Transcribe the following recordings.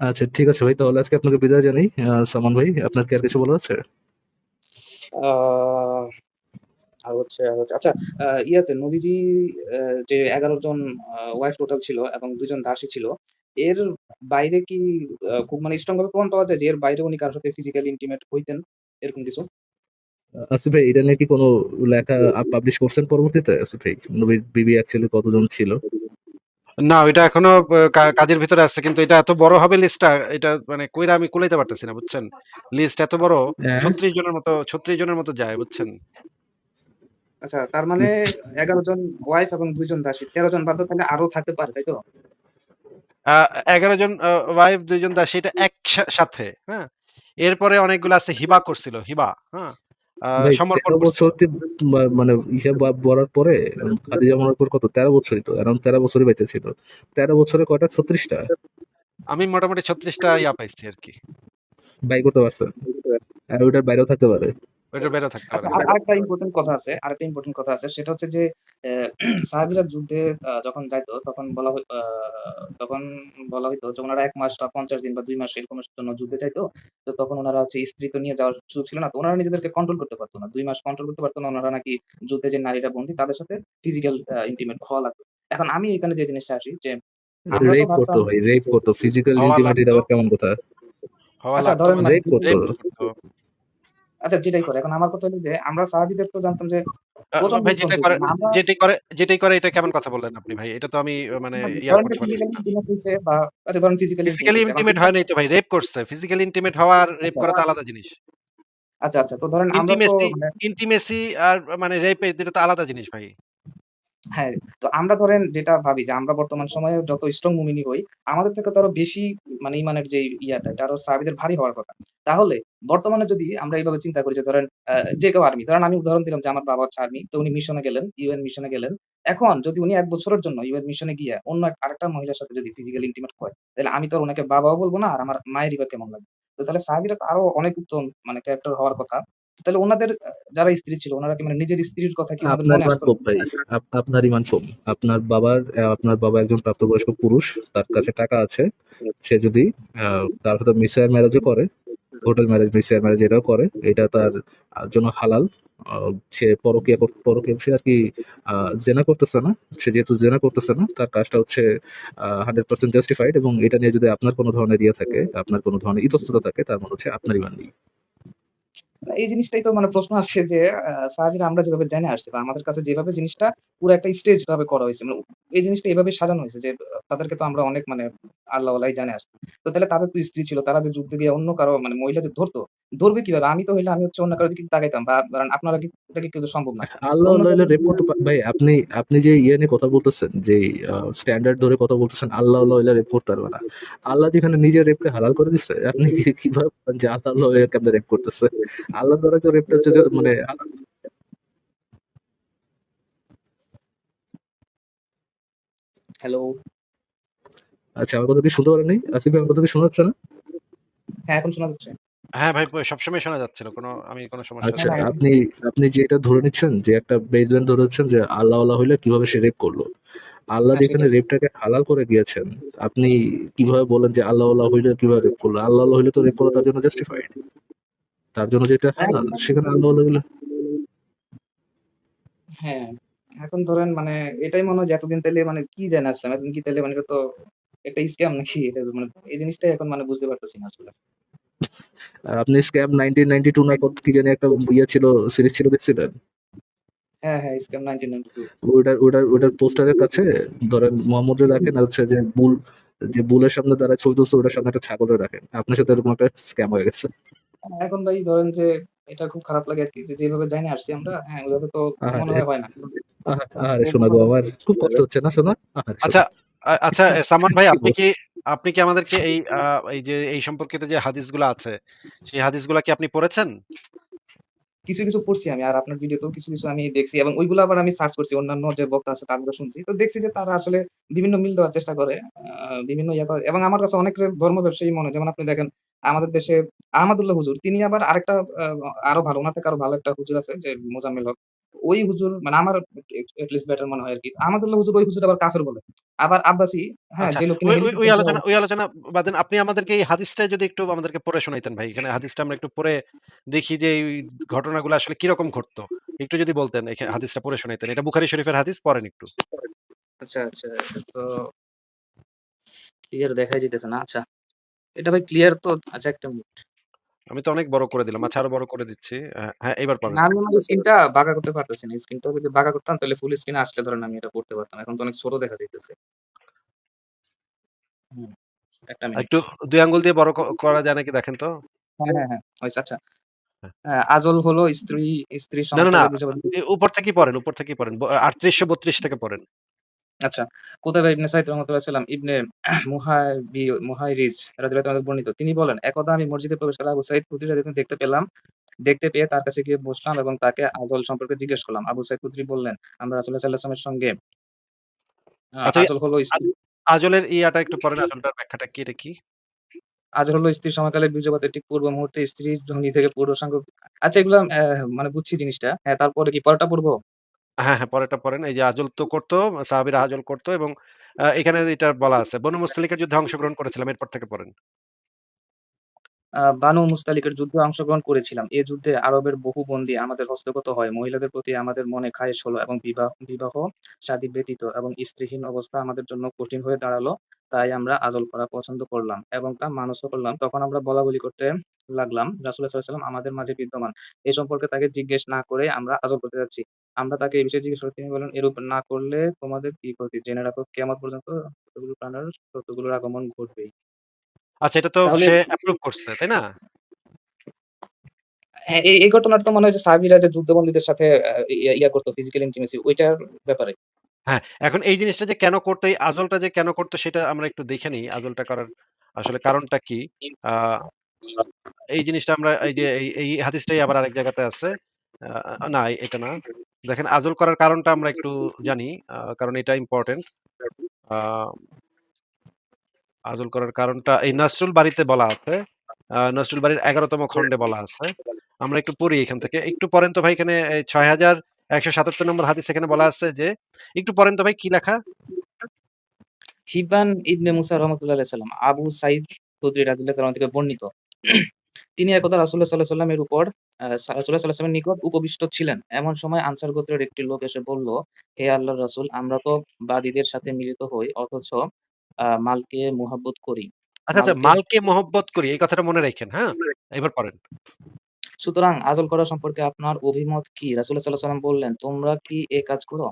আচ্ছা ঠিক আছে ভাই। তাহলে আজকে আপনাকে বিদায় জানাই। আ সালমান ভাই, আপনার কি আর কিছু বলার আছে? আর হচ্ছে আর হচ্ছে আচ্ছা ইয়াতে নবীজি যে ১১ জন ওয়াইফ টোটাল ছিল এবং ২ জন দাসী ছিল। এর বাইরে কি খুব মানে স্ট্রং ভাবে প্রমাণ পাওয়া যায় যে এর বাইরে উনি কারও সাথে ফিজিক্যালি ইন্টিমেট হইতেন? এরকম কিছু? আসিফ ভাই এটা নিয়ে কি কোন লেখা পাবলিশ করছেন পরবর্তীতে? আসিফ ভাই, নবীর বিবি অ্যাকচুয়ালি কতজন ছিল? না, ওইটা এখনও কাজের ভিতরে আছে। কিন্তু এটা এত বড় হবে লিস্টটা, এটা মানে কইরা আমি কুলাইতে পারতেছি না, বুঝছেন? লিস্ট এত বড় হ্যাঁ? ৩৬ জনের মতো ৩৬ জনের মতো যায়, বুঝছেন? আচ্ছা, তার মানে ১১ জন ওয়াইফ এবং ২ জন দাসী। ১৩ জন বাদ তাহলে আরও থাকতে পারে, তাই তো? ১১ জন ওয়াইফ ২ জন দাসী এটা একসাথে সাথে, হ্যাঁ? এরপরে অনেকগুলো আছে হিবা করছিল, হিবা, হ্যাঁ? সমর্পণ ১৩ করছিল। বছর তি মা মানে ইসে বলার পরে খাদিজা মরার পর কত ১৩ বছরই তো। এরকম তেরো বছরই বেঁচে ছিল। ১৩ বছরে কয়টা ছত্রিশটা আমি মোটামুটি ৩৬ টা ইয়া পাইছি আরকি। বাই করতে পারছে আর ওইটার বাইরেও থাকতে পারে। ওইটার বাইরেও থাকতে পারে। আচ্ছা আরেকটা ইম্পোর্টেন্ট কথা আছে আরেকটা ইম্পোর্টেন্ট কথা আছে। সেটা হচ্ছে যে সাহাবীরা যুদ্ধে যখন যাইতো তখন বলা তখন বলা হইতো যে উনারা ১ মাস বা ৫০ দিন বা ২ মাস এরকমের জন্য যুদ্ধে যাইতো। তো তখন উনারা হচ্ছে স্ত্রী তো নিয়ে যাওয়ার সুযোগ ছিল না। তো উনারা নিজেদেরকে কন্ট্রোল করতে পারতো না। দুই মাস কন্ট্রোল করতে পারতো না। ওনারা নাকি যুদ্ধে যে নারীরা বন্দী তাদের সাথে ফিজিক্যাল ইন্টিমেট হওয়া লাগতো। এখন আমি এখানে যে জিনিসটা আসি যে রেপ করত ভাই, রেপ করত। ফিজিক্যাল ইন্টিমেট এটা কেমন কথা? হওয়া আচ্ছা লাগতো ধরেন মানে রেপ করত। আচ্ছা যেটাই করে। এখন আমার কথা হলো যে আমরা সাহাবীদের তো জানতাম যে ভাই যেটা করে যেটাই করে যেটাই করে এটা কেমন কথা বললেন আপনি ভাই? এটা তো আমি মানে ইয়া করতে ফিজিক্যালি। ইন্টিমেট বা আচ্ছা ধরেন ফিজিক্যালি ফিজিক্যালি ইন্টিমেট হয় নাই তো ভাই, রেপ করছে। ফিজিক্যালি ইন্টিমেট হওয়া রেপ। করা তো আলাদা জিনিস। আচ্ছা, আচ্ছা। তো ধরেন আমরা ইন্টিমেসি মানে ইন্টিমেসি আর মানে রেপ এটা তো আলাদা জিনিস ভাই। হ্যাঁ, তো আমরা ধরেন যেটা ভাবি যে আমরা বর্তমান সময়ে যত স্ট্রং মুমিনি হই, আমাদের থেকে তো আরও বেশি মানে ইমানের যে ইয়াটা এটা আরও সাহাবীদের ভারী হওয়ার কথা। তাহলে বর্তমানে যদি আমরা এইভাবে চিন্তা করি যে ধরেন যে কেউ আর্মি, ধরেন আমি উদাহরণ দিলাম যে আমার বাবা হচ্ছে আর্মি। তো উনি মিশনে গেলেন, ইউএন মিশনে গেলেন। এখন যদি উনি এক বছরের জন্য ইউএন মিশনে গিয়ে অন্য আরেকটা মহিলার সাথে যদি ফিজিক্যালি ইন্টিমেট হয়, তাহলে আমি তো ওনাকে বাবাও বলব না আর আমার মায়েরই বা কেমন লাগবে। তো তাহলে সাহাবীরা আরও অনেক উত্তম মানে ক্যারেক্টার হওয়ার কথা। তাহলে উনাদের আ যারা স্ত্রী ছিল উনারা কি মানে নিজের স্ত্রীর কথা কি আপনার আসতো ভাই। আপনার ইমান কম। আপনার বাবার আপনার বাবা একজন প্রাপ্তবয়স্ক পুরুষ। তার কাছে টাকা আছে। সে যদি তার সাথে মিসহার ম্যারেজ করে, হোটেল ম্যারেজ, মিসহার ম্যারেজ এটাও করে। এটা তার জন্য হালাল। সে পরকিয়া পরকিয়া সে আরকি আ জেনা করতেছে না। সে যেহেতু জেনা করতেছে না, তার কাজটা হচ্ছে আ 100% জাস্টিফাইড এবং এটা নিয়ে যদি আপনার কোনো ধরনের ইয়ে থাকে, আপনার কোনো ধরনের ইতস্ততা থাকে তার মানে হচ্ছে আপনার ইমান নেই। এই জিনিসটাই তো মানে প্রশ্ন আসছে যে সাহাবীরা আমরা যেভাবে জেনে আসছি বা আমাদের কাছে যেভাবে জিনিসটা পুরো একটা স্টেজ ভাবে করা হয়েছে মানে এই জিনিসটা এভাবে সাজানো হয়েছে যে তাদেরকে তো আমরা অনেক মানে আল্লাহ আল্লাহ জানে আসছি। তো তাহলে তাদের তো স্ত্রী ছিল। তারা যে যুদ্ধে গিয়ে অন্য কারও মানে মহিলা যে ধরতো, ধরবে কীভাবে? আমি তো হইলে আমি হচ্ছে অন্য কারও দিকে তাকাইতাম বা ধরেন আপনারা কি এটা কি কিন্তু সম্ভব না। আল্লাহ আল্লাহ কারও হইলে রেপ করতে পা ভাই আপনি আপনি যে ইয়ে নিয়ে কথা বলতেছেন, যে স্ট্যান্ডার্ড ধরে কথা বলতেছেন, আল্লাহ আল্লাহ হইলে রেপ করতে পারবে না। আল্লাহ যেখানে নিজে রেপকে হালাল করে দিছে, আপনি কীভাবে যে আল্লাহ আল্লাহ রেপ করতেছে? আল্লাহর দ্বারা রেপটা হচ্ছে মানে হ্যালো? আচ্ছা আমার কথা কি শুনতে পারেন নাই? আসিফ আমার কথা কি শোনা যাচ্ছে না? হ্যাঁ, এখন শোনা যাচ্ছে। হ্যাঁ ভাই সবসময় শোনা যাচ্ছিল। কোন আমি কোন সমস্যা আচ্ছা এখন আপনি আপনি যে এটা ধরে নিচ্ছেন যে একটা বেসমেন্ট ধরে নিচ্ছেন যে আল্লাহ আল্লাহ হইলে কীভাবে সে রেপ করল। আল্লাহ হ্যাঁ, যেখানে রেপটাকে হালাল করে গিয়েছেন, আপনি কীভাবে বলেন যে আল্লাহ আল্লাহ হইলে কীভাবে রেপ করল? আল্লাহ আল্লাহ হইলে তো রেপ করা তার জন্য জাস্টিফাইড। তার জন্য যেটা হ্যাঁ, হালাল সেখানে আল্লাহ হ্যাঁ, এখন ধরেন মানে এটাই মনে হয় যে এতদিন তাইলে মানে কি জেনে আসলাম? এতদিন কি তাইলে মানে তো একটা স্ক্যাম নাকি? এটা মানে এই জিনিসটাই এখন মানে বুঝতে পারতেছি না আসলে। আর আপনি স্ক্যাম 1992 না কত কি জানি একটা ইয়ে ছিল, সিরিজ ছিল দেখছিলেন? হ্যাঁ, হ্যাঁ, স্ক্যাম 1992 ওইটার ওইটার ওইটার পোস্টারের কাছে ধরেন মোহাম্মদরে রাখেন আর হচ্ছে যে বুল যে বুলের সামনে দাঁড়ায় ছবি তুলছে ওটার সামনে একটা ছাগলরে রাখেন। আপনার সাথে এরকম একটা স্ক্যাম হয়ে গেছে। এখন ভাই ধরেন যে এটা খুব খারাপ লাগে আরকি যে যেভাবে না আসছি আমরা, হ্যাঁ, ওইভাবে তো মনে হয় হয় না। আরে আহারে শোনা গো আমার। খুব কষ্ট হচ্ছে না শোনা? আচ্ছা, আচ্ছা সামান ভাই আপনি কি আপনি কি আমাদেরকে এই এই যে এই সম্পর্কিত যে হাদিসগুলো আছে, সেই হাদিসগুলো কি আপনি পড়েছেন? কিছু, কিছু পড়ছি আমি। আর আপনার ভিডিওতেও কিছু, কিছু আমি দেখছি এবং ওইগুলো আবার আমি সার্চ করছি। অন্যান্য যে বক্তা আছে তাদেরও শুনছি। তো দেখছি যে তারা আসলে বিভিন্ন মিল দেওয়ার চেষ্টা করে। বিভিন্ন ইয়া করে এবং আমার কাছে অনেক ধর্ম ব্যবসায়ী মনে। যেমন আপনি দেখেন আমাদের দেশে আহমদুল্লাহ হুজুর তিনি আবার আরেকটা আরও ভালো উনার থেকে আরও ভালো একটা হুজুর আছে যে মোজাম্মেল হক। ওই হুজুর মানে আমার এট লিস্ট বেটার মনে হয় আরকি। আমাদের হুজুর ওই হুজুর আবার কাফের বলে। আবার আব্বাসী হ্যাঁ, আচ্ছা যে লোক ওই আলোচনা ওই আলোচনা বাদেন আপনি আমাদেরকে এই হাদিসটা যদি একটু আমাদেরকে পড়ে শোনাইতেন ভাই। এখানে হাদিসটা আমরা একটু পড়ে দেখি যে এই ঘটনাগুলো আসলে কীরকম ঘটতো। একটু যদি বলতেন এখা হাদিসটা পড়ে শোনাইতেন। এটা বুখারী শরীফের হাদিস পড়েন একটু। আচ্ছা, আচ্ছা। তো ক্লিয়ার দেখাই যেতেছে না। আচ্ছা। এটা ভাই ক্লিয়ার তো আচ্ছা একটা মিনিট। আমি তো অনেক বড় করে দিলাম। আচ্ছা আরও বড় করে দিচ্ছি। হ্যাঁ, হ্যাঁ এবার পাবেন। না আমি আমার স্ক্রিনটা বাঁকা করতে পারতেছি না। স্ক্রিনটা যদি বাঁকা করতাম তাহলে ফুল স্ক্রিনে আসলে ধরেন আমি এটা পড়তে পারতাম। এখন তো অনেক ছোট দেখা যাইতেছে। হুম, একটা মিনিট। একটু দুই আঙ্গুল দিয়ে বড় ক করা যায় নাকি দেখেন তো? হ্যাঁ, হ্যাঁ, হ্যাঁ। হইছে আচ্ছা। হ্যাঁ। আজল হলো স্ত্রী স্ত্রীর না, না, না। এ উপর থেকে পড়েন, উপর থেকে পড়েন। ব ৩৮৩২ থেকে পড়েন। আচ্ছা। কুতাবা ইবনে সাঈদ রাহমাতুল্লাহ সাল্লাম ইবনে মুহাবি মুহাইরিজ রাদিয়াল্লাহু তাআলা বর্ণিত। তিনি বলেন, "একদা আমি মসজিদে প্রবেশ করলাম আবু সাঈদ খুদরি রাদিয়াল্লাহু দেখতে পেলাম। দেখতে পেয়ে তার কাছে গিয়ে বসলাম এবং তাকে আজল সম্পর্কে জিজ্ঞেস করলাম। আবু সাঈদ খুদরি বললেন, "আমরা রাসূলুল্লাহ সাল্লাল্লাহু আলাইহি সঙ্গে আচ্ছা আজল হলো আজলের ইয়াটা একটু পড়েন। আজলটার ব্যাখ্যাটা কি এটা কি? আজল হলো স্ত্রীর সময়কালে বীর্যপাতের ঠিক পূর্ব মুহূর্তে স্ত্রীর যোনি থেকে পূর্ণাঙ্গ" আচ্ছা এগুলা মানে বুঝছি জিনিসটা। হ্যাঁ, তারপরে কি পরেরটা পড়ব? হ্যাঁ, হ্যাঁ পরেরটা পড়েন। এই যে আজল তো করতো সাহাবীরা আজল করতো এবং এখানে এটা বলা আছে। বনু মুস্তালিকের যুদ্ধে অংশগ্রহণ করেছিলাম। এরপর থেকে পড়েন। আ বানু মুস্তালিকের যুদ্ধে অংশগ্রহণ করেছিলাম। এ যুদ্ধে আরবের বহু বন্দী আমাদের হস্তগত হয়। মহিলাদের প্রতি আমাদের মনে খায়েশ হলো এবং বিবাহ বিবাহ শাদী ব্যতীত এবং স্ত্রীহীন অবস্থা আমাদের জন্য কঠিন হয়ে দাঁড়াল। তাই আমরা আজল করা পছন্দ করলাম এবং তা মানুষও করলাম। তখন আমরা বলাবলি করতে লাগলাম, রাসূলুল্লাহ আমাদের মাঝে বিদ্যমান। এ সম্পর্কে তাকে জিজ্ঞেস না করে আমরা আজল করতে যাচ্ছি। আমরা তাকে এই বিষয়ে জিজ্ঞেস করলে তিনি বললেন, "এরূপ না করলে তোমাদের কি ক্ষতি? জেনে রাখো কিয়ামত পর্যন্ত যতগুলো প্রাণের ততগুলোর আগমন ঘটবেই।" আচ্ছা এটা তো তাহলে সে অ্যাপ্রুভ করছে, তাই না? হ্যাঁ, এই এই ঘটনাটা তো মনে হয় যে সাহাবীরা যে যুদ্ধবন্দীদের সাথে ইয়া ইয়া করত ফিজিক্যাল ইন্টিমেসি ওইটার ব্যাপারে। হ্যাঁ, এখন এই জিনিসটা যে কেন করতো, এই আজলটা যে কেন করতো সেটা আমরা একটু দেখে নিই। আজলটা করার আসলে কারণটা কি? এই জিনিসটা আমরা এই যে এই এই হাদিসটাই আবার আরেক জায়গাতে আছে। না এটা না। দেখেন আজল করার কারণটা আমরা একটু জানি। কারণ এটা ইম্পোর্টেন্ট। আজল করার কারণটা এই নসরুল বারীতে বলা আছে। নসরুল বারীর ১১ খণ্ডে বলা আছে। আমরা একটু পড়ি এখান থেকে। একটু পড়েন তো ভাই এখানে এই ৬১৭৭ নম্বর হাদিস এখানে বলা আছে যে একটু পড়েন তো ভাই কি লেখা? হিব্বান ইবনে মুসা রাহমাতুল্লাহি সাল্লাম আবু সাঈদ খুদরি তাআলা থেকে বর্ণিত। তিনি একদা রাসূলুল্লাহ সাল্লাল্লাহু আলাইহি ওয়াসাল্লামের উপর ওয়াসাল্লামের নিকট উপবিষ্ট ছিলেন। এমন সময় আনসার গোত্রের একটি লোক এসে বলল, "হে আল্লাহর রাসূল, আমরা তো বাদীদের সাথে মিলিত হই অথচ আ মালকে মুহাব্বত করি। আচ্ছা, আচ্ছা মালকে মালকে মহব্বত করি এই কথাটা মনে রাইখেন, হ্যাঁ? এবার পড়েন। সুতরাং আজল করা সম্পর্কে আপনার অভিমত কি?" রাসূলুল্লাহ সাল্লাল্লাহু আলাইহি বললেন, "তোমরা কি এ কাজ করো?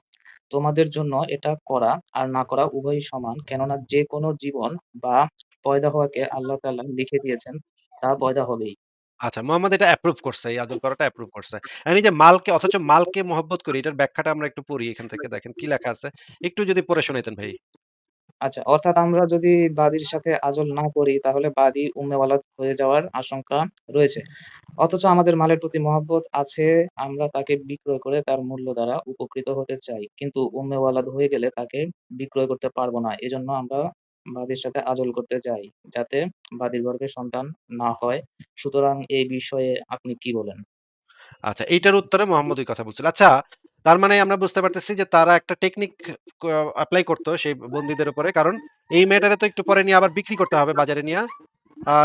তোমাদের জন্য এটা করা আর না করা উভয়ই সমান। কেননা যে কোনো জীবন বা পয়দা হওয়াকে আল্লাহ তাআলা লিখে দিয়েছেন, তা পয়দা হবেই।" আচ্ছা মোহাম্মদ এটা অ্যাপ্রুভ করছে। এই আজল করাটা অ্যাপ্রুভ করছে। এই যে মালকে অথচ মালকে মহব্বত করি এটার ব্যাখ্যাটা আমরা একটু পড়ি এখান থেকে দেখেন কি লেখা আছে। একটু যদি পড়ে শোনাইতেন ভাই। আচ্ছা, অর্থাৎ আমরা যদি বাদীর সাথে আজল না করি তাহলে বাদী উম্মে ওয়ালাদ হয়ে যাওয়ার আশঙ্কা রয়েছে। অথচ আমাদের মালের প্রতি মহব্বত আছে, আমরা তাকে বিক্রয় করে তার মূল্য দ্বারা উপকৃত হতে চাই। কিন্তু উম্মে ওয়ালাদ হয়ে গেলে তাকে বিক্রয় করতে পারব না। এজন্য আমরা বাদীর সাথে আজল করতে যাই, যাতে বাদীর গর্ভে সন্তান না হয়। সুতরাং এই বিষয়ে আপনি কি বলেন? আচ্ছা এইটার উত্তরে মোহাম্মদ কথা বলছিল। আচ্ছা তার মানে আমরা বুঝতে পারতেছি যে তারা একটা টেকনিক ক এপ্লাই করতো সেই বন্দীদের উপরে। কারণ এই মেয়েটারে তো একটু পরে নিয়ে আবার বিক্রি করতে হবে বাজারে নিয়া।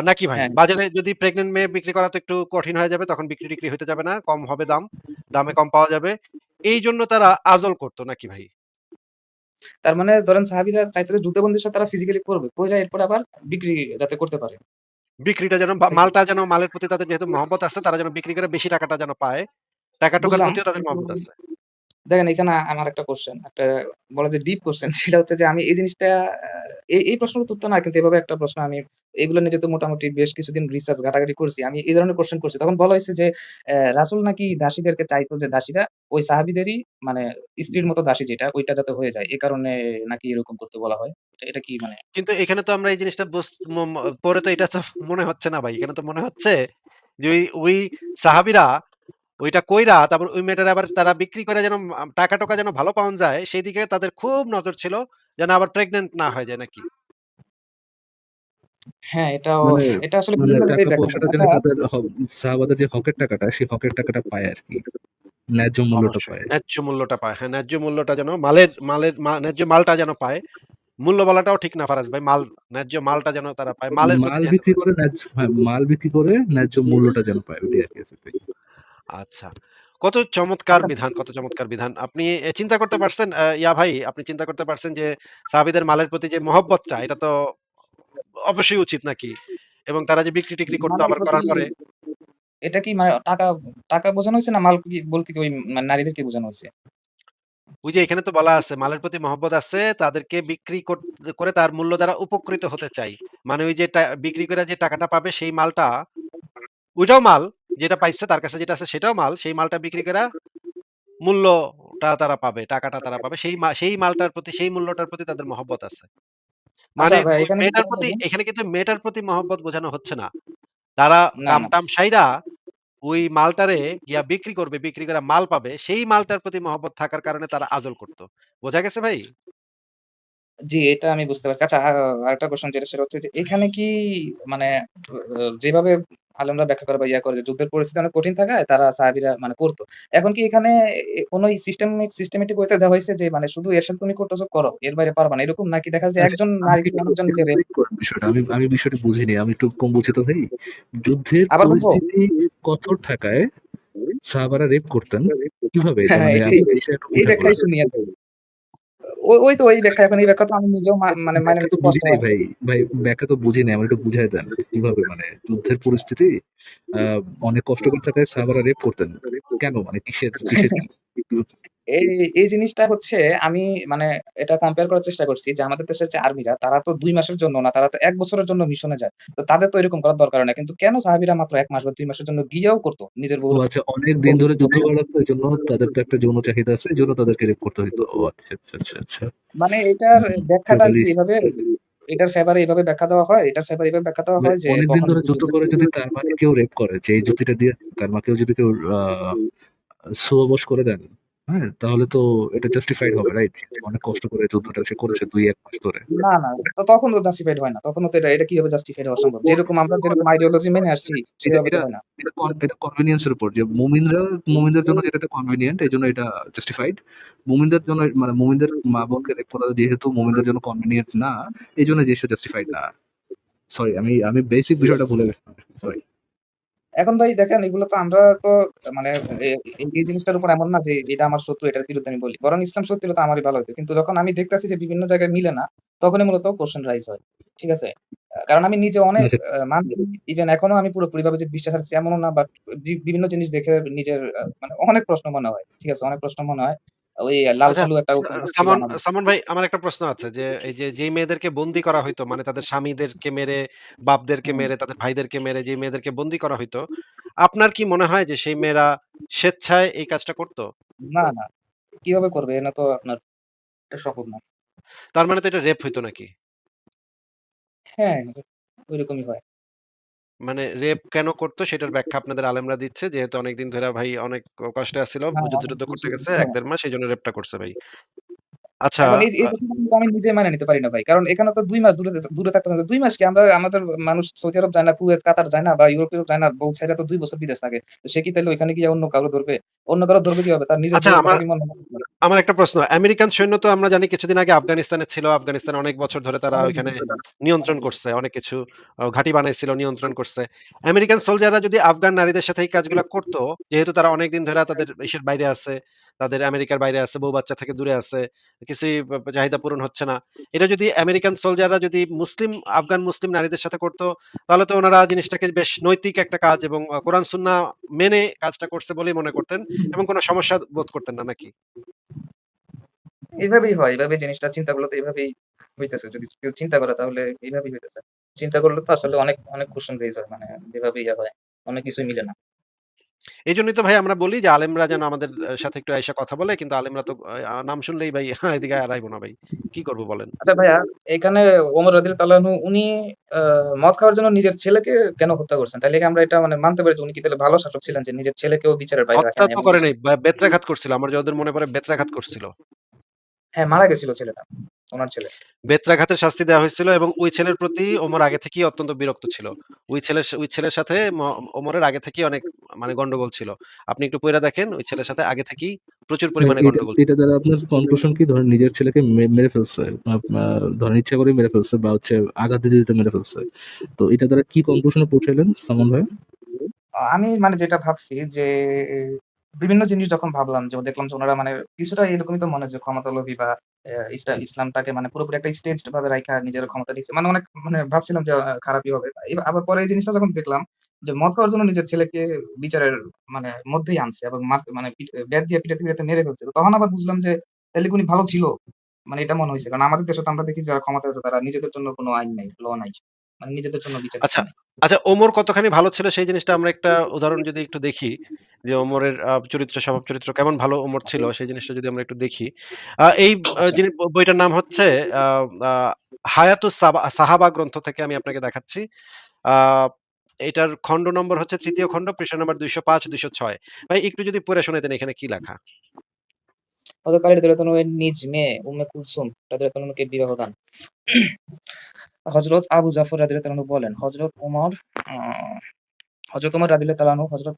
নাকি ভাই? হ্যাঁ। বাজারে যদি প্রেগন্যান্ট মেয়ে বিক্রি করা তো একটু কঠিন হয়ে যাবে। তখন বিক্রি-টিক্রি হইতে যাবে না। কম হবে দাম। দামে কম পাওয়া যাবে। এইজন্য তারা আজল করতো নাকি ভাই? তার মানে ধরেন সাহাবীরা চাইতো যে যুদ্ধবন্দীর সাথে তারা ফিজিক্যালি করবে। কইরা এরপরে আবার বিক্রি যাতে করতে পারে। বিক্রিটা যেন মালটা যেন মালের প্রতি তাদের যেহেতু মহব্বত আছে তারা যেন বিক্রি করে বেশি টাকাটা যেন পায়। টাকা-টুকার বুঝলাম। প্রতিও তাদের মহব্বত আছে। দেখেন, এখানে আমার একটা কোশ্চেন একটা বলা যায় ডিপ কোয়েশ্চেন সেটা হচ্ছে যে আমি এই জিনিসটা এই এই প্রশ্নের উত্তর না, কিন্তু এভাবে একটা প্রশ্ন আমি এগুলো নিয়ে যেহেতু মোটামুটি বেশ কিছুদিন রিসার্চ ঘাটাঘাটি করছি। আমি এই ধরনের কোয়েশ্চেন করছি। তখন বলা হইছে যে রাসূল নাকি দাসীদেরকে চাইতো যে দাসীরা ওই সাহাবিদেরই মানে স্ত্রীর মতো দাসী যেটা, ওইটা যাতে হয়ে যায়। এ কারণে নাকি এরকম করতে বলা হয়। এটা কি মানে কিন্তু এখানে তো আমরা এই জিনিসটা পরে তো এটা তো মনে হচ্ছে না ভাই। এখানে তো মনে হচ্ছে যে ওই সাহাবীরা ওইটা কইরা তারপর ওই মেয়েটারে আবার তারা বিক্রি করে যেন আ টাকা-টুকা যেন ভালো পাওয়া যায় সেই দিকে তাদের খুব নজর ছিল যেন আবার প্রেগন্যান্ট না হয়ে যায় নাকি? হ্যাঁ, মানে এটা আসলে মানে টাকা আচ্ছা তাদের হ সাহাবাদের যে হকের টাকাটা সেই হকের টাকাটা পায় আরকি। ন্যায্য মূল্যটা পায়। ন্যায্য মূল্যটা পায়। হ্যাঁ, ন্যায্য মূল্যটা যেন মালের মালের ন্যায্য মালটা যেন পায়। মূল্য বলাটাও ঠিক না ফারাজ ভাই। মাল ন্যায্য মালটা যেন তারা পায়। মালের মাল বিক্রি করে ন্যায্য হ্যাঁ, মাল বিক্রি করে ন্যায্য মূল্যটা যেন পায় ওটাই আসিফ ভাই। আচ্ছা। কত চমৎকার আচ্ছা বিধান, কত চমৎকার বিধান। আপনি এ চিন্তা করতে পারছেন আ ইয়া ভাই, আপনি চিন্তা করতে পারছেন যে সাহাবীদের মালের প্রতি যে মহব্বতটা এটা তো অবশ্যই উচিত নাকি? এবং তারা যে বিক্রি-টিক্রি করতো মালের আবার প্রতি করার পরে এটা কি মানে টাকা টাকা বোঝানো হইছে না মাল কি বলতে কি ওই মানে নারীদেরকে বোঝানো হইছে? ওই যে এখানে তো বলা আছে মালের প্রতি মহব্বত আছে তাদেরকে বিক্রি কর করে তার মূল্য দ্বারা উপকৃত হতে চাই। মানে ওই যে টা বিক্রি করে যে টাকাটা পাবে সেই মালটা ওইটাও মাল যেটা পাইছে তার কাছে যেটা আছে সেটাও মাল। সেই মালটা বিক্রি কইরা মূল্যটা তারা পাবে, টাকাটা তারা পাবে। সেই সেই মালটার প্রতি সেই মূল্যটার প্রতি তাদের মহব্বত আছে। আচ্ছা মানে মেয়েটার প্রতি এখানে কিন্তু মেয়েটার প্রতি মহব্বত বোঝানো হচ্ছে না। তারা না। সাইরা ওই মালটারে গিয়া বিক্রি করবে, বিক্রি করে মাল পাবে। সেই মালটার প্রতি মহব্বত থাকার কারণে তারা আজল করত। বোঝা গেছে ভাই? জি, এটা আমি বুঝতে পারছি। আচ্ছা আরেকটা কোয়েশ্চেন যেটা সেটা হচ্ছে যে এখানে কি মানে যেভাবে আলেমরা ব্যাখ্যা করে বা ইয়া করে যে যুদ্ধের পরিস্থিতি অনেক কঠিন থাকায় তারা সাহাবীরা মানে করত। এখন কি এখানে কোনো সিস্টেমিক সিস্টেমেটিক ওয়েতে দেওয়া হইছে যে মানে শুধু এর সাথে তুমি করতেছো করো। এর বাইরে পারবা না। এরকম নাকি দেখা যায় একজন অনেকজন এক্সপ্লেইন করেন বিষয়টা। আমি আমি বিষয়টা বুঝিনি। আমি একটু কম বুঝি তো ভাই। যুদ্ধের পরিস্থিতি কঠোর থাকায় সাহাবারা রেপ করতেন। কীভাবে এটা হ্যাঁ, মানে। শুনি। ওই ওই তো ওই ব্যাখ্যা এখন এই ব্যাখ্যা তো আমি নিজেও মানে মানে তো বুঝি নাই ভাই। ভাই ব্যাখ্যা তো বুঝি নাই। আমার একটু বুঝাই দেন। কীভাবে মানে যুদ্ধের পরিস্থিতি অনেক কষ্টকর থাকায় সাহাবারা রেপ করতেন। কেন? মানে কিসের কিসের এই এই জিনিসটা হচ্ছে আমি মানে এটা কম্পেয়ার করার চেষ্টা করছি যে আমাদের দেশের যে আর্মিরা তারা তো দুই মাসের জন্য না, তারা তো এক বছরের জন্য মিশনে যায়। তো তাদের তো এরকম করার দরকার না। কিন্তু কেন সাহাবীরা মাত্র এক মাস বা দুই মাসের জন্য গিয়েও করতো নিজের ও বউর আচ্ছা অনেক দিন ধরে যুদ্ধ করা লাগতো এজন্য তাদের তো একটা যৌন চাহিদা আছে। এজন্য তাদেরকে রেপ করতে হইতো। আচ্ছা, আচ্ছা, আচ্ছা, আচ্ছা। মানে এটার ব্যাখ্যাটা এভাবে এটার ফেভারে এভাবে ব্যাখ্যা দেওয়া হয়? এটার ফেভারে এভাবে ব্যাখ্যা দেওয়া হয় যে অনেকদিন কখনো ধরে যুদ্ধ করে যদি তার মাকে কেউ রেপ করে যে এই যুক্তিটা দিয়ে তার মাকেও যদি কেউ আ সুববশ করে দেন, হ্যাঁ? তাহলে তো এটা জাস্টিফাইড হবে রাইট? অনেক কষ্ট করে যুদ্ধটা সে করেছে ২-১ মাস ধরে। না, না। তো তখন তো জাস্টিফাইড হয় না। তখনও তো এটা এটা কীভাবে জাস্টিফাইড হওয়া সম্ভব? যেরকম আমরা যেরকম আইডিওলজি মেনে আসছি এটা সেভাবে হয় না। এটা এটা কনভেনিয়েন্স এর উপর যে মুমিনরা মুমিনদের জন্য যেটাতে কনভেনিয়েন্ট এজন্য এটা জাস্টিফাইড। মুমিনদের জন্য মানে মুমিনদের মা-বোনকে রেপ করা যেহেতু মুমিনদের জন্য কনভেনিয়েন্ট না, এই জিনিসটা জাস্টিফাইড না। সরি আমি আমি বেসিক বিষয়টা ভুলে গেছিলাম। সরি। এখন ভাই দেখেন এগুলো তো আমরা তো মানে এই জিনিসটার উপর এমন না যে এটা আমার শত্রু এটার বিরুদ্ধে আমি বলি। বরং ইসলাম সত্যি হলে তো আমারই ভালো হইতো। কিন্তু যখন আমি দেখতেছি যে বিভিন্ন জায়গায় মিলে না, তখনই মূলত কোশ্চেন রাইজ হয়। ঠিক আছে? কারণ আমি নিজে অনেক আচ্ছা মানছি ইভেন এখনও আমি পুরোপুরিভাবে যে বিশ্বাস আছে এমনও না বাট বিভিন্ন জিনিস দেখে নিজের মানে অনেক প্রশ্ন মনে হয়। ঠিক আছে? অনেক প্রশ্ন মনে হয়। ওই লাল আচ্ছা সালু একটা উপন্যাস ছিল সামন সামন ভাই আমার একটা প্রশ্ন আছে যে এই যে যেই মেয়েদেরকে বন্দী করা হইতো মানে তাদের স্বামীদেরকে মেরে, বাপদেরকে মেরে, তাদের ভাইদেরকে মেরে যেই মেয়েদেরকে বন্দী করা হইতো, আপনার কি মনে হয় যে সেই মেয়েরা স্বেচ্ছায় এই কাজটা করত? না, না। কীভাবে করবে? এটা তো আপনার এটা সম্ভব না। তার মানে তো এটা রেপ হইতো নাকি? হ্যাঁ, ঐরকমই হয়। মানে রেপ কেন করতো সেটার ব্যাখ্যা আপনাদের আলেমরা দিচ্ছে। যেহেতু অনেকদিন ধইরা ভাই অনেক কষ্টে আছিল, হ্যাঁ, যুদ্ধ-টুদ্ধ করতে গেছে হ্যাঁ। ১-১.৫ মাস এইজন্য রেপটা করছে ভাই। আচ্ছা এখন এই এই আ কথাটা কিন্তু আমি নিজে মাইনা নিতে পারি না ভাই। কারণ এখানে তো ২ মাস দূরে দূরে থাকতে হবে। ২ মাস কি আমরা আমাদের মানুষ সৌদি আরব যায় না, কুয়েত, কাতার যায় না বা ইউরোপ-টিউরোপ যায় না। বউ ছাইড়া তো ২ বছর বিদেশ থাকে। তো সে কি তাইলে ওইখানে গিয়ে অন্য কারও ধরবে? অন্য কারও ধরবে কীভাবে? তার নিজের আচ্ছা বউয়ের আমার কথা কি মনে হয়? আমার একটা প্রশ্ন। আমেরিকান সৈন্য তো আমরা জানি কিছুদিন আগে আফগানিস্তানে ছিল। আফগানিস্তান অনেক বছর ধরে তারা ওইখানে নিয়ন্ত্রণ করছে। অনেক কিছু ঘাঁটি বানাইছিল, নিয়ন্ত্রণ করছে। আমেরিকান সোলজাররা যদি আফগান নারীদের সাথে এই কাজগুলা করতো যেহেতু তারা অনেকদিন ধরে তাদের দেশের বাইরে আছে, তাদের আমেরিকার বাইরে আছে, বউ-বাচ্চা থেকে দূরে আছে, কিছুই চাহিদা পূরণ হচ্ছে না। এটা যদি আমেরিকান সোলজাররা যদি মুসলিম আফগান মুসলিম নারীদের সাথে করত, তাহলে তো উনারা জিনিসটাকে বেশ নৈতিক একটা কাজ এবং কোরআন সুন্নাহ মেনে কাজটা করছে বলেই মনে করতেন এবং কোনো সমস্যা বোধ করতেন না নাকি? এভাবেই হয়। এভাবেই জিনিসটা চিন্তা করলে তো এভাবেই হইতেছে। যদি কেউ চিন্তা করে তাহলে এভাবেই হইতেছে। চিন্তা করলে তো আসলে অনেক, অনেক কোয়েশ্চেন রেইজ হয়। মানে যেভাবে ইয়া হয়, অনেক কিছুই মিলে না। এজন্যই তো ভাই আমরা বলি যে আলেমরা যেন আমাদের সাথে একটু আইসা কথা বলে। কিন্তু আলেমরা তো নাম শুনলেই ভাই এদিকে আর আইবো না ভাই। কি করব বলেন? আচ্ছা ভাইয়া, এখানে ওমর রাদিয়াল্লাহু তাআলা উনি মদ খাওয়ার জন্য নিজের ছেলেকে কেন হত্যা করছেন? তাইলে কি আমরা এটা মানে মানতে পারি যে উনি কি তাহলে ভালো শাসক ছিলেন যে নিজের ছেলেকেও বিচারের বাইরে রাখেন হত্যা তো করেনি করে নাই। বেত্রাঘাত করছিল। আমার যতদূর মনে পড়ে বেত্রাঘাত করছিল। হ্যাঁ, মারা গেছিল ছেলেটা। উনার ছেলে। বেত্রাঘাতের শাস্তি দেওয়া হয়েছিল এবং ওই ছেলের প্রতি ওমর আগে থেকেই অত্যন্ত বিরক্ত ছিল। ওই ছেলের ওই ছেলের সাথে ওমরের আগে থেকেই অনেক মানে গন্ডগোল ছিল। আপনি একটু পইড়া দেখেন ওই ছেলের সাথে আগে থেকেই প্রচুর পরিমাণে গন্ডগোল এটা দ্বারা আপনার কনক্লুশন কি ধরেন নিজের ছেলেকে মেরে ফেলছে। ধরেন ইচ্ছা করেই মেরে ফেলছে বা হচ্ছে আঘাত দিতে, দিতে মেরে ফেলছে। তো এটা দ্বারা কি কনক্লুশনে পৌঁছাইলেন সালমান ভাই? আমি মানে যেটা ভাবছি যে বিভিন্ন জিনিস যখন ভাবলাম যে দেখলাম যে ওনারা মানে কিছুটা এরকমই তো মনে যে ক্ষমতালোভী বা ইসলামটাকে মানে পুরোপুরি একটা স্টেজড ভাবে রাখা নিজের ক্ষমতা নিছে। মানে অনেক মানে ভাবছিলাম যে খারাপই হবে। এ আবার পরে এই জিনিসটা যখন দেখলাম যে মদ খাওয়ার জন্য নিজের ছেলেকে বিচারের মানে মধ্যেই আনছে এবং মানে পিট বেত দিয়ে পিটাতে, পিটাতে মেরে ফেলছে। তখন আবার বুঝলাম যে তাইলে কি উনি ভালো ছিল? মানে এটা মনে হয়েছে কারণ আমাদের দেশে তো আমরা দেখি যারা ক্ষমতা আছে তারা নিজেদের জন্য কোনো আইন নাই, ল নাই। মানে নিজেদের জন্য বিচার আচ্ছা, আচ্ছা ওমর কতখানি ভালো ছিল সেই জিনিসটা আমরা একটা উদাহরণ যদি একটু দেখি যে ওমরের চরিত্র স্বভাব চরিত্র কেমন ভালো ওমর ছিল সেই জিনিসটা যদি আমরা একটু দেখি। এই আচ্ছা। বইটার নাম হচ্ছে সাবা সাহাবা গ্রন্থ থেকে আমি আপনাকে দেখাচ্ছি। এটার খন্ড নম্বর হচ্ছে তৃতীয় খন্ড পৃষ্ঠা নম্বর ২০৫-২০৬ ভাই একটু যদি পড়ে শোনাইতেন এখানে কি লেখা? হযরত আলী নিজ মেয়ে কুলসুম বিবাহ দান। আবু জাফর বলেন,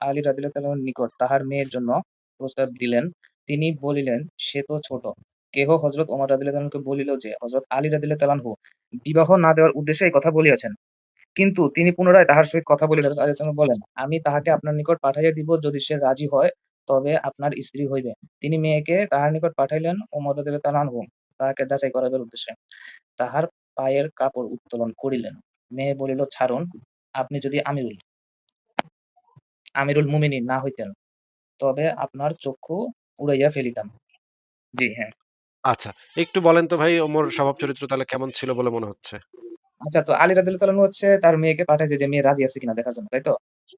আলী নিকট তাহার মেয়ের জন্য প্রস্তাব দিলেন। তিনি বলিলেন, সে তো ছোট। কেহ হযরত ওমর রাদিয়াল্লাহু তাআলাকে বলিল যে হযরত আলী রাদিয়াল্লাহু বিবাহ না দেওয়ার উদ্দেশ্যে এই কথা বলিয়াছেন। কিন্তু তিনি পুনরায় তাহার সহিত কথা বলিলেন বলেন, আমি তাহাকে আপনার নিকট পাঠাইয়া দিব যদি সে রাজি হয় তবে আপনার স্ত্রী হইবে। তিনি মেয়েকে তাহার নিকট পাঠাইলেন ওমর রাদিয়াল্লাহু তাআলা আনহু তাহাকে যাচাই করাইবার উদ্দেশ্যে। তাহার পায়ের কাপড় উত্তোলন করিলেন। মেয়ে বলিল, ছাড়ুন, আপনি যদি আমিরুল আমিরুল মুমিনিন না হইতেন, তবে আপনার চক্ষু উড়াইয়া ফেলিতাম। জি, হ্যাঁ। আচ্ছা, একটু বলেন তো ভাই ওমর স্বভাব চরিত্র তাহলে কেমন ছিল বলে মনে হচ্ছে? আচ্ছা তো আলী রাদিয়াল্লাহু তাআলা হচ্ছে তার মেয়েকে পাঠাইছে যে মেয়ে রাজি আছে কিনা দেখার জন্য, তাই তো?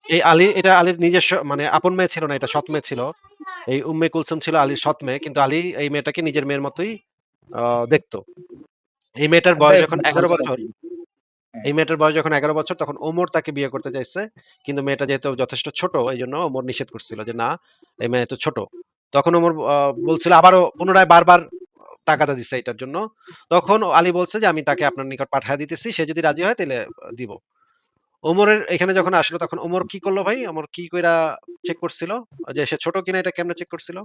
এই আলী এটা আলীর নিজস্ব মানে আপন মেয়ে ছিল না, এটা সৎ মেয়ে ছিল। এই উম্মে কুলসুম ছিল আলীর সৎ মেয়ে। কিন্তু আলী এই মেয়েটাকে নিজের মেয়ের মতোই দেখত। এই মেয়েটার বয়স যখন ভালো ১১ ছিল বছর হ্যাঁ। এই মেয়েটার বয়স যখন ১১ বছর তখন ওমর তাকে বিয়ে করতে চাইছে। কিন্তু মেয়েটা যেহেতু যথেষ্ট ছোট এই জন্য ওমর নিষেধ করছিল যে, "না, এই মেয়ে তো ছোট।" তখন ওমর বলছিল আবারও পুনরায় বারবার তাগাদা দিছে এটার জন্য। তখন আলী বলছে যে, "আমি তাকে আপনার নিকট পাঠায়া দিতেছি। সে যদি রাজি হয় তাহলে দিব।" ওমরের এখানে যখন আসলো তখন ওমর কি করল ভাই? ওমর কি কইরা চেক করছিল? যে সে ছোট কিনা এটা কেমনে চেক করছিল?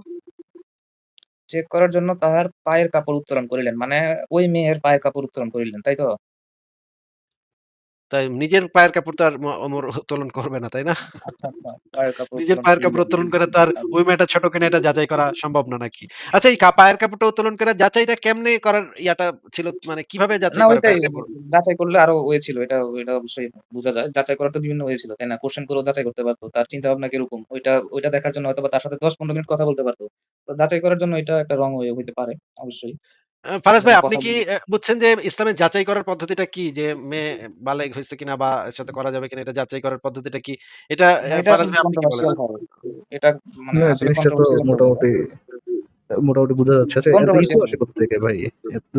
চেক করার জন্য তাহার পায়ের কাপড় উত্তোলন করিলেন। মানে ওই মেয়ের পায়ের কাপড় উত্তোলন করিলেন, তাই তো? তাই নিজের পায়ের কাপড় তো আর উত্তোলন করবে না, তাই না? নিজের পায়ের কাপড়। উত্তোলন করে তো আর ওই মেয়েটা ছোট কিনা এটা যাচাই করা সম্ভব না নাকি? আচ্ছা এই পায়ের কাপড়টা উত্তোলন করে যাচাইটা কেমনে করার ইয়াটা ছিল মানে কীভাবে যাচাই করে? যাচাই করলে আরও ওয়ে ছিল। এটা ওইটা অবশ্যই বুঝা যায়। যাচাই করার তো বিভিন্ন ওয়ে ছিল, তাই না? কোয়েশ্চেন করেও যাচাই করতে পারতো তার চিন্তাভাবনা কীরকম? ওইটা ওইটা দেখার জন্য হয়তোবা তার সাথে ১০-১৫ মিনিট কথা বলতে পারতো তো যাচাই করার জন্য এটা একটা রং ওয়ে হইতে পারে অবশ্যই। আ ফারাজ ভাই মানে আপনি কথা কি বলে অ্যা বুঝছেন যে ইসলামের যাচাই করার পদ্ধতিটা কি? যে মেয়ে বালেগ হইছে কিনা বা এর সাথে করা যাবে কিনা এটা যাচাই করার পদ্ধতিটা কি? এটা না অ্যা এটা ফারাজ আসলে ভাই আপনি কি বলেন? কন্ট্রোভার্সিয়াল। এটা মানে না আসলে জিনিসটা তো কন্ট্রোভার্সিয়াল মোটামুটি আ মোটামুটি বোঝা যাচ্ছে। আচ্ছা এত ইকো কন্ট্রোভার্সিয়াল আসে কোত্থেকে ভাই? এত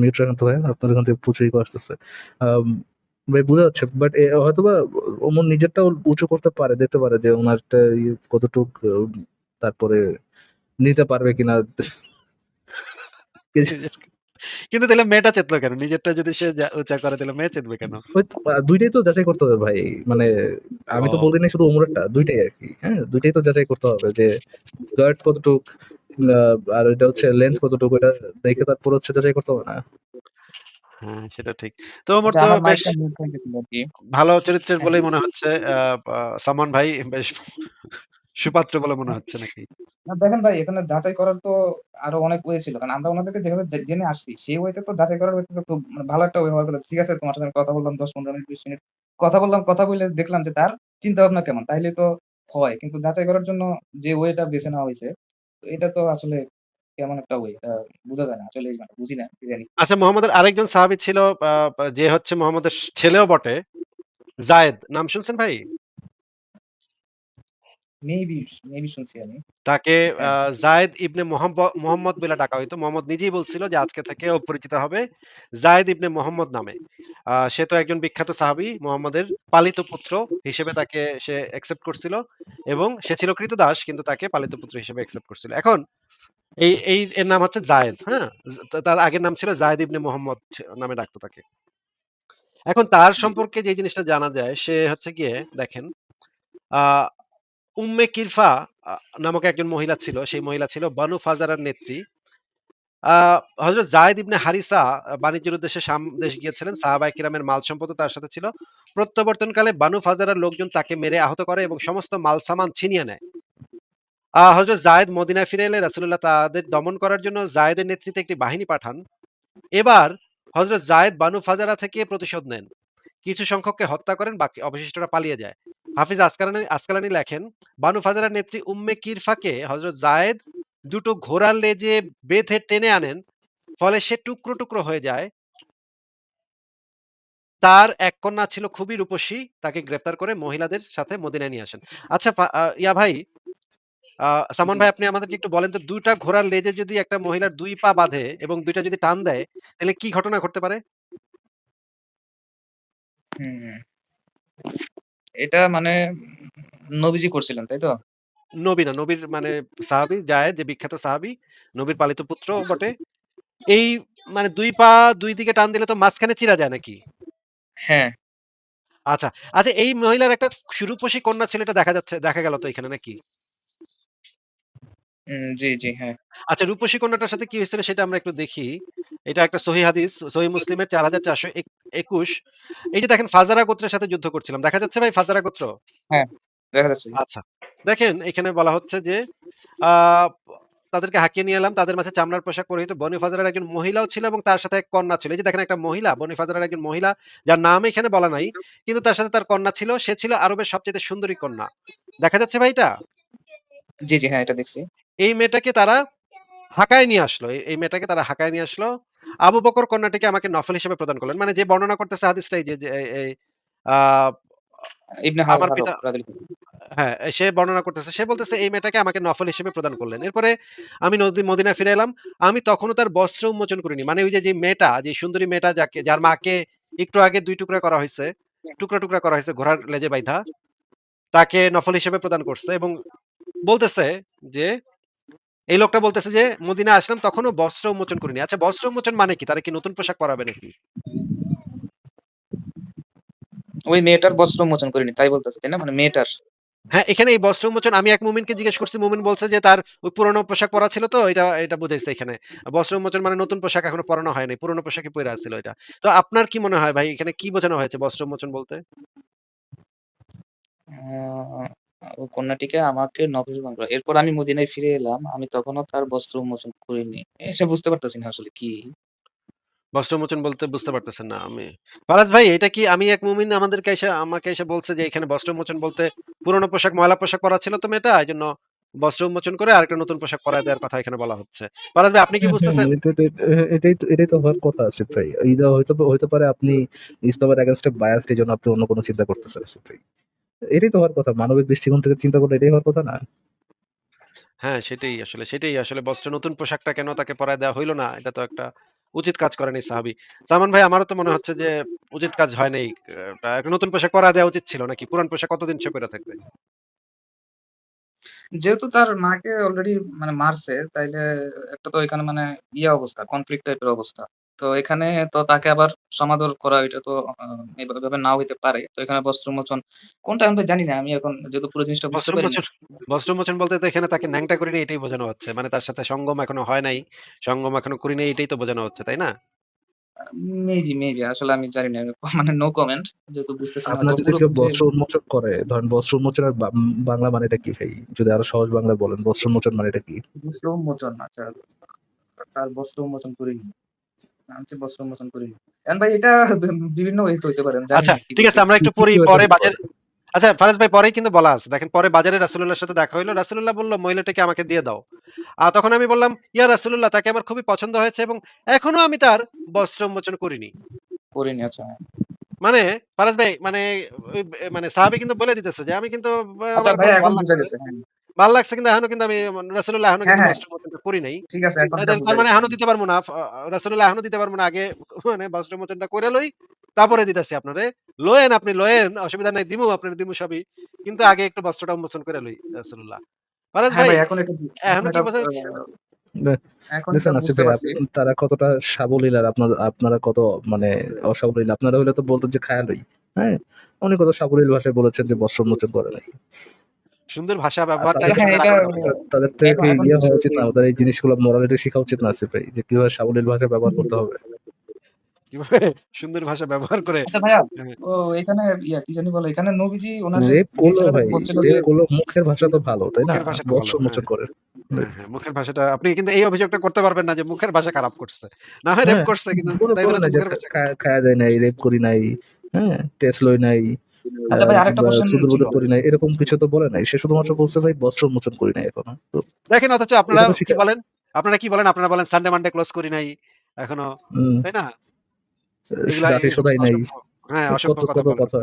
মিউট রাখেন তো ভাই। আপনার এখান থেকে প্রচুর ইকো আসতেছে। আম ভাই বোঝা যাচ্ছে। বাট এ হয়তোবা ওমর নিজেরটাও উঁচু করতে পারে, দেখতে পারে যে উনারটা ইয়ে কতটুক তারপরে নিতে পারবে কিনা। কিন্তু তাইলে মেয়েটা চেতলো কেন? নিজেরটা যদি সে উঁচা করে তাহলে মেয়ে চেতবে কেন? দুইটাই তো আ ২ টাই তো যাচাই করতে হবে ভাই। মানে আমি তো। বলি নাই শুধু ওমরেরটা, ২ টাই আরকি। হ্যাঁ? দুইটাই তো যাচাই করতে হবে যে গার্ড কতটুক আর এটা হচ্ছে লেন্স কতটুকু এটা দেখে তারপর হচ্ছে যাচাই করতে হবে না? হ্যাঁ, সেটা ঠিক। তো আচ্ছা তো বেশ। ভালো চরিত্রের। বলেই মনে হচ্ছে। আ ভাই বেশ সুপাত্র বলে মনে হচ্ছে নাকি? না দেখেন ভাই এখানে যাচাই করার তো আরও অনেক ওয়ে ছিল। কারণ আমরা উনাদেরকে যেভাবে জে জেনে আসছি, সেই ওয়েতে তো যাচাই করার ওয়েতে তো খুব মানে ভালো একটা ওয়ে কথা। ঠিক আছে তোমার সাথে আমি কথা বললাম ১০-১৫ মিনিট ২০ মিনিট। কথা বললাম, কথা বলে দেখলাম যে তার চিন্তাভাবনা কেমন। তাইলে তো হয়। কিন্তু যাচাই করার জন্য যে ওয়েটা বেছে নেওয়া হইছে, তো এটা তো আসলে কেমন একটা ওয়ে এটা বুঝা যায় না। আসলেই মানে বুঝি না, কি জানি। আচ্ছা মোহাম্মদের আরেকজন সাহাবী ছিল আ যে হচ্ছে মোহাম্মদের স ছেলেও বটে। যায়েদ নাম শুনছেন ভাই? মেবি, মেবি শুনছি আমি। তাকে হ্যাঁ। ইবনে মোহাম্মদ বলে ডাকা হইতো। মোহাম্মদ নিজেই বলছিল যে আজকে থেকে ও পরিচিত হবে ইবনে মোহাম্মদ নামে। সে তো একজন বিখ্যাত সাহাবী। মোহাম্মদের পালিত পুত্র হিসেবে তাকে সে অ্যাকসেপ্ট করছিল এবং সে ছিল ক্রীতদাস কিন্তু তাকে পালিত পুত্র হিসেবে অ্যাকসেপ্ট করছিল। এখন এই এই এর নাম হচ্ছে জায়েদ, হ্যাঁ? তার আগের নাম ছিল জায়েদ ইবনে মোহাম্মদ নামে ডাকতো তাকে। এখন তার সম্পর্কে যে জিনিসটা জানা যায় সে হচ্ছে গিয়ে দেখেন, উম্মে কিরফা নামক একজন মহিলা ছিল। সেই মহিলা ছিল বানু ফাজারার নেত্রী। আ হযরত যায়েদ ইবনে হারিসা বাণিজ্যের উদ্দেশ্যে শাম দেশ গিয়েছিলেন। সাহাবায়ে কিরামের মাল সম্পদও তার সাথে ছিল। প্রত্যাবর্তনকালে বানু ফাজারার লোকজন তাকে মেরে আহত করে এবং সমস্ত মাল-সামান ছিনিয়ে নেয়। আ হযরত যায়েদ মদিনায় ফিরে এলে রাসূলুল্লাহ তাদের দমন করার জন্য যায়েদের নেতৃত্বে একটি বাহিনী পাঠান। এবার হজরত যায়েদ বানু ফাজারা থেকে প্রতিশোধ নেন। কিছু সংখ্যককে হত্যা করেন, বাকি অবশিষ্টরা পালিয়ে যায়। হাফিজ আসকালানি আসকালানি লেখেন, বানু ফাজারার নেত্রী উম্মে কিরফাকে হজরত যায়েদ দুটো ঘোড়ার লেজে বেঁধে টেনে আনেন। ফলে সে টুকরো, টুকরো হয়ে যায়। তার এক কন্যা ছিল খুবই রূপসী। তাকে গ্রেফতার করে মহিলাদের সাথে মদিনায় নিয়ে আসেন। আচ্ছা ইয়া ভাই, আ সালমান ভাই আপনি আমাদেরকে একটু বলেন তো ২ টা ঘোড়ার লেজে যদি একটা মহিলার দুই পা বাঁধে এবং দুইটা যদি টান দেয়, তাহলে কি ঘটনা ঘটতে পারে? এটা মানে নবীজি করছিলেন, তাই তো? নবী না, নবীর মানে সাহাবি যায় যে বিখ্যাত সাহাবি নবীর পালিত পুত্র বটে। এই মানে দুই পা দুই দিকে টান দিলে তো মাঝখানে চিরা যায় নাকি? হ্যাঁ। আচ্ছা, আচ্ছা এই মহিলার একটা সুরূপসী কন্যা ছেলেটা এটা দেখা যাচ্ছে দেখা গেল তো এখানে নাকি? উম জি, জি, হ্যাঁ। আচ্ছা রূপসী কন্যাটার সাথে কি হয়েছিল সেটা আমরা একটু দেখি। এটা একটা সহিহ হাদিস, সহিহ মুসলিমের ৪৪২১ এই যে দেখেন ফাজারা গোত্রের সাথে যুদ্ধ করছিলাম। দেখা যাচ্ছে ভাই ফাজারা গোত্র? হ্যাঁ, দেখা যাচ্ছে। আচ্ছা। দেখেন এখানে বলা হচ্ছে যে আ তাদেরকে হাঁকিয়ে নিয়ে এলাম। তাদের মাঝে চামড়ার পোশাক পরিহিত বনী ফাজারার একজন মহিলাও ছিল এবং তার সাথে এক কন্যা ছিল। এই যে দেখেন একটা মহিলা, বনী ফাজারার একজন মহিলা যার নাম এখানে বলা নাই। কিন্তু তার সাথে তার কন্যা ছিল। সে ছিল আরবের সবচাইতে সুন্দরী কন্যা। দেখা যাচ্ছে ভাই এটা? জি, জি, হ্যাঁ, এটা দেখছি। এই মেয়েটাকে তারা হাকায় নিয়ে আসলো। এই মেয়েটাকে তারা হাকায় নিয়ে আসলো। আবু বকর কন্যাটিকে আমাকে নফল হিসেবে প্রদান করলেন। মানে যে বর্ণনা করতেছে হাদিসটা এই যে, আমার পিতা হ্যাঁ, সে বর্ণনা করতেছে। সে বলতেছে এই মেয়েটাকে আমাকে নফল হিসেবে প্রদান করলেন। এরপরে আমি নদী মদিনায় ফিরে এলাম। আমি তখনও তার বস্ত্র উন্মোচন করিনি। মানে ওই যে, যে মেয়েটা, যে সুন্দরী মেয়েটা যাকে যার মাকে একটু আগে ২ টুকরা করা হইছে, টুকরা, টুকরা করা হইছে ঘোড়ার লেজে বাইধা। তাকে নফল হিসেবে প্রদান করছে এবং বলতেছে যে এই লোকটা বলতেছে যে, "মদিনায় আসলাম তখনও বস্ত্র উন্মোচন করিনি।" আচ্ছা বস্ত্র উন্মোচন মানে কি? তারা কি নতুন পোশাক পরাবে নাকি? ওই মেয়েটার বস্ত্র উন্মোচন করিনি তাই বলতেছে, তাই না? মানে মেয়েটার। হ্যাঁ, এখানে এই বস্ত্র উন্মোচন আমি এক মুমিনকে জিজ্ঞেস করছি। মুমিন বলছে যে তার ওই পুরনো পোশাক পরা ছিল তো এটা, এটা বুঝাইছে এখানে। বস্ত্র উন্মোচন মানে নতুন পোশাক এখনও পরানো হয় নাই। পুরনো পোশাকই পরে আছিল এটা। তো আপনার কি মনে হয় ভাই এখানে কি বোঝানো হয়েছে বস্ত্র উন্মোচন বলতে? ও কন্যাটিকে আমাকে নফল করো। এরপর আমি মদিনায় ফিরে এলাম। আমি তখনও তার বস্ত্র উন্মোচন করিনি। এটা বুঝতে পারতেছি না আসলে কি? বস্ত্র উন্মোচন বলতে বুঝতে পারতেছেন না আমি। ফারাজ ভাই এটা কি আমি এক মুমিন আমাদেরকে এসে আমাকে এসে বলছে যে এখানে বস্ত্র উন্মোচন বলতে পুরনো পোশাক ময়লা পোশাক পরা ছিল তো মেয়েটা এজন্য বস্ত্র উন্মোচন করে আরেকটা নতুন পোশাক পরায় দেওয়ার কথা এখানে বলা হচ্ছে। ফারাজ ভাই আপনি কি বুঝতেছেন? এটাই তো এটাই তো হওয়ার কথা আসিফ ভাই। এইটা হয়তো হইতে পারে আপনি ইসলামের against এ biased এজন্য আপনি অন্য কোনো চিন্তা করতেছেন আসিফ ভাই। এটাই তো হওয়ার কথা। মানবিক দৃষ্টিকোণ থেকে চিন্তা করলে এটাই হওয়ার কথা না? হ্যাঁ, সেটাই আসলে, সেটাই আসলে বস্ত্র নতুন পোশাকটা কেন তাকে পরায় দেওয়া হইল না? এটা তো একটা উচিত কাজ করেনি সাহাবী। সালমান ভাই আমারও তো মনে হচ্ছে যে উচিত কাজ হয় নাই। একটা নতুন পোশাক পরায় দেওয়া উচিত ছিল নাকি? পুরান পোশাক কতদিন সে পইরা থাকবে? যেহেতু তার মাকে অলরেডি মানে মারছে, তাইলে একটা তো এখানে মানে ইয়ে অবস্থা, কনফ্লিক্ট টাইপের অবস্থা। তো এখানে তো তাকে আবার সমাদর করা এটা তো এভাবে নাও হইতে পারে। তো এখানে বস্ত্র উন্মোচন কোনটা আমি জানি না। আমি এখন যেহেতু পুরো জিনিসটা বুঝতে পারি। উন্মোচন বলতে তো এখানে তাকে ন্যাংটা করিনি এটাই বোঝানো হচ্ছে। মানে তার সাথে সঙ্গম এখনও হয় নাই। সঙ্গম এখনও করি নাই এটাই তো বোঝানো হচ্ছে, তাই না? মেবি, মেবি আসলে আমি জানি না। মানে নো কমেন্ট যেহেতু বুঝতেছি না আপনার যদি কেউ বস্ত্র উন্মোচন করে, ধরেন বস্ত্র উন্মোচনের বাংলা মানেটা কি ভাই? যদি আরও সহজ বাংলায় বলেন বস্ত্র উন্মোচন মানেটা কি? বস্ত্র উন্মোচন আচ্ছা। তার বস্ত্র উন্মোচন করিনি। আনছি বস্ত্র উন্মোচন করিনি। এখন ভাই এটা বিভিন্ন ওয়েতে হইতে পারে। আচ্ছা ঠিক আছে আমরা একটু পরে বাজার আচ্ছা ফারাজ ভাই পরেই কিন্তু বলা আছে। দেখেন পরে বাজারে সাথে দেখা হইল। রাসূলুল্লাহ বলল, "মহিলাটাকে আমাকে দিয়ে দাও।" আ তখন আমি বললাম, "ইয়া রাসূলুল্লাহ তাকে আমার খুবই পছন্দ হয়েছে এবং এখনও আমি তার বস্ত্র উন্মোচন করিনি।" করিনি আচ্ছা। মানে ফারাজ ভাই মানে মানে সাহাবী কিন্তু বলে দিতেছে যে, "আমি কিন্তু আচ্ছা আমার এখন বুঝা গেছে। হ্যাঁ। ভালো লাগছে কিন্তু এখনও কিন্তু আমি রাসূলুল্লাহ এখনও হ্যাঁ, কিন্তু হ্যাঁ। বস্ত্র উন্মোচনটা করি নাই।" ঠিক আছে এখন তার মানে এখনও দিতে পারব না। রাসূলুল্লাহ এখনও দিতে পারব না। আগে মানে বস্ত্র উন্মোচনটা কইরা লই, তারপরে দিতেছি আপনারে। লয়েন আপনি লয়েন, অসুবিধা নাই দিমু আপনারে দিমু সবই। কিন্তু আগে একটু বস্ত্রটা উন্মোচন করে লই রাসূলুল্লাহ। ফারাজ হ্যাঁ ভাই এখন এখন কি বোঝা তারা কতটা সাবলীল আর আপনার আপনারা কত মানে অসাবলীল আপনারা হলে তো বলতেন যে খায়ালই হ্যাঁ উনি কত সাবলীল ভাষায় বলেছেন যে বস্ত্র উন্মোচন করে নাই সুন্দর ভাষা ব্যবহারটা আচ্ছা, হ্যাঁ, তাদের থেকে ইয়ে হওয়া উচিত না ওদের এই জিনিসগুলো মোরালিটি শেখা উচিত না ভাই যে কীভাবে সাবলীল ভাষা ব্যবহার করতে হবে কীভাবে সুন্দর ভাষা ব্যবহার করে আচ্ছা ভাইয়া হ্যাঁ। ও এখানে ইয়া কি জানি বলে এখানে নবীজি ওনার ভাই মুখের ভাষা তো ভালো তাই না উন্মোচন হ্যাঁ। করে মুখের ভাষাটা আপনি কিন্তু এই অভিযোগটা করতে পারবেন না যে মুখের ভাষা খারাপ করছে। না হয় রেপ করছে কিন্তু তাই বলে খায়া দেয় নাই রেপ করি নাই হ্যাঁ টেস্ট লই নাই আচ্ছা ভাই আরেকটা কোশ্চেন করি নাই এরকম কিছু তো বলে নাই সে শুধুমাত্র বলছে ভাই বস্ত্র উন্মোচন করি নাই এখনও দেখেন অথচ আপনারা কি বলেন? আপনারা কি বলেন? আপনারা বলেন সানডে মানডে ক্লোজ করি নাই এখনও। তাই না? নাই হ্যাঁ, কথা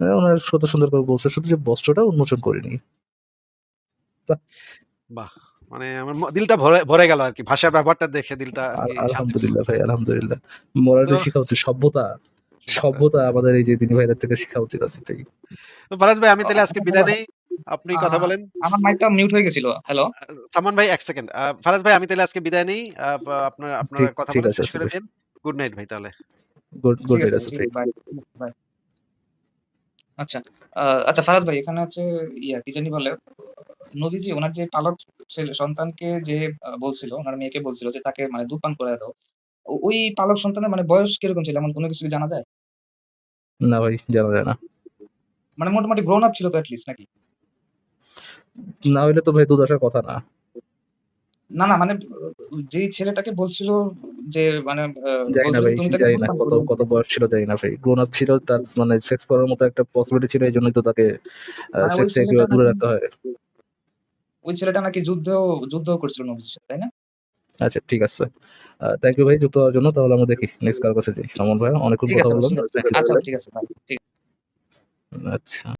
হ্যাঁ, ওনার সুন্দর করে বলছে শুধু যে বস্ত্রটা উন্মোচন করিনি বাহ! মানে আমার দিলটা ভরে ভরে গেল আরকি। ভাষার ব্যবহারটা দেখে দিলটা আল- আলহামদুলিল্লাহ ভাই আলহামদুলিল্লাহ শেখা উচিত সভ্যতা সভ্যতা আমাদের এই যে দিনী ভাইদের থেকে শেখা উচিত আছে তো ফারাজ ভাই আমি তাহলে আজকে আচ্ছা, বিদায় নেই। আপনি কথা বলেন। আমার মাইকটা মিউট হয়ে গেছিল হ্যালো আ সালমান ভাই এক সেকেন্ড। ফারাজ ভাই আমি তাহলে আজকে বিদায় নেই। আ বা আপনার কথা আছে শেষ করে দেন। গুড নাইট ভাই তাহলে। গুড গুড নাইট ভাই আছে বাই আচ্ছা আহ, আচ্ছা ফারাজ ভাই এখানে হচ্ছে ইয়া কি জানি বলে নবীজি ওনার যে পালক ছেলে সন্তানকে যে বলছিল ওনার মেয়েকে বলছিল যে তাকে মানে দুধ পান করে দাও ওই পালক সন্তানের মানে বয়স কীরকম ছিল এমন কোনো কিছু জানা যায় না ভাই জানা যায় না। মানে মোটামুটি গ্রোন আপ ছিল তো অ্যাটলিস্ট নাকি? না হইলে তো ভাই দুধ আসার কথা না। না না মানে যেই ছেলেটাকে বলছিল যে মানে জানি না ভাই যে জানি না কত কত বয়স ছিল জানি না ভাই। গ্রোন আপ ছিল তার মানে সেক্স করার মতো একটা পসিবিলিটি ছিল এই জন্যই তো তাকে মানে সেক্স থেকে দূরে রাখতে হয়। ওই ছেলেটা নাকি যুদ্ধেও যুদ্ধও করছিল নবীজির সাথে তাই না? আচ্ছা ঠিক আছে। থ্যাংক ইউ ভাই যুক্ত হওয়ার জন্য। তাহলে আমরা দেখি নেক্সট কার কাছে যাই। সামন ভাই অনেক কথা বললাম। আচ্ছা ঠিক আছে ভাই ঠিক। আচ্ছা।